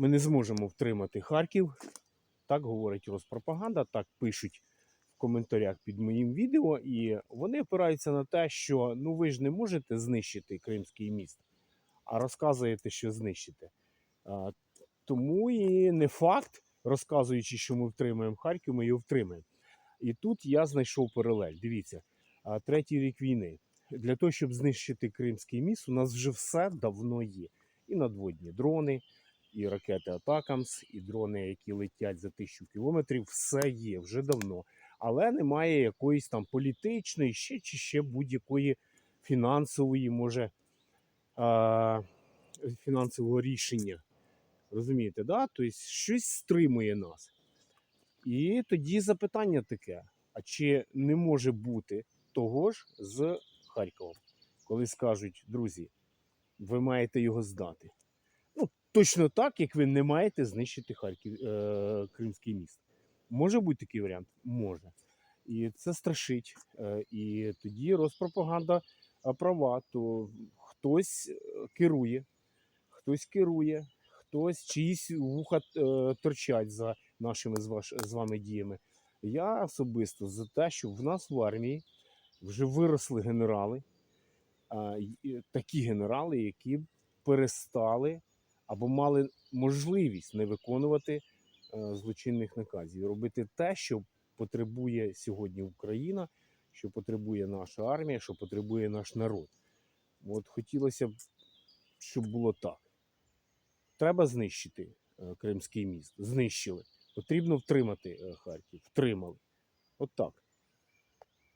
ми не зможемо втримати Харків. Так говорить Роспропаганда, так пишуть в коментарях під моїм відео. І вони опираються на те, що ну ви ж не можете знищити Кримський міст, а розказуєте, що знищите. Тому і не факт, розказуючи, що ми втримаємо Харків, ми його втримаємо. І тут я знайшов паралель. Дивіться, третій рік війни. Для того, щоб знищити Кримський міст, у нас вже все давно є. І надводні дрони, і ракети Атакамс, і дрони, які летять за тисячу кілометрів, все є вже давно. Але немає якоїсь там політичної, ще чи ще будь-якої фінансової, може, а, фінансового рішення. Розумієте, да? Тобто щось стримує нас. І тоді запитання таке: а чи не може бути того ж з Харковом, коли скажуть, друзі, ви маєте його здати? Точно так, як ви не маєте знищити Харків, е, Кримський міст. Може бути такий варіант? Може. І це страшить. Е, і тоді розпропаганда е, права, то хтось е, керує, хтось керує, хтось чиїсь вуха е, торчать за нашими з, ваш, з вами діями. Я особисто за те, щоб в нас в армії вже виросли генерали, й- такі генерали, які перестали або мали можливість не виконувати е, злочинних наказів, робити те, що потребує сьогодні Україна, що потребує наша армія, що потребує наш народ. От хотілося б, щоб було так. Треба знищити е, Кримський міст. Знищили. Потрібно втримати е, Харків. Втримали. От так.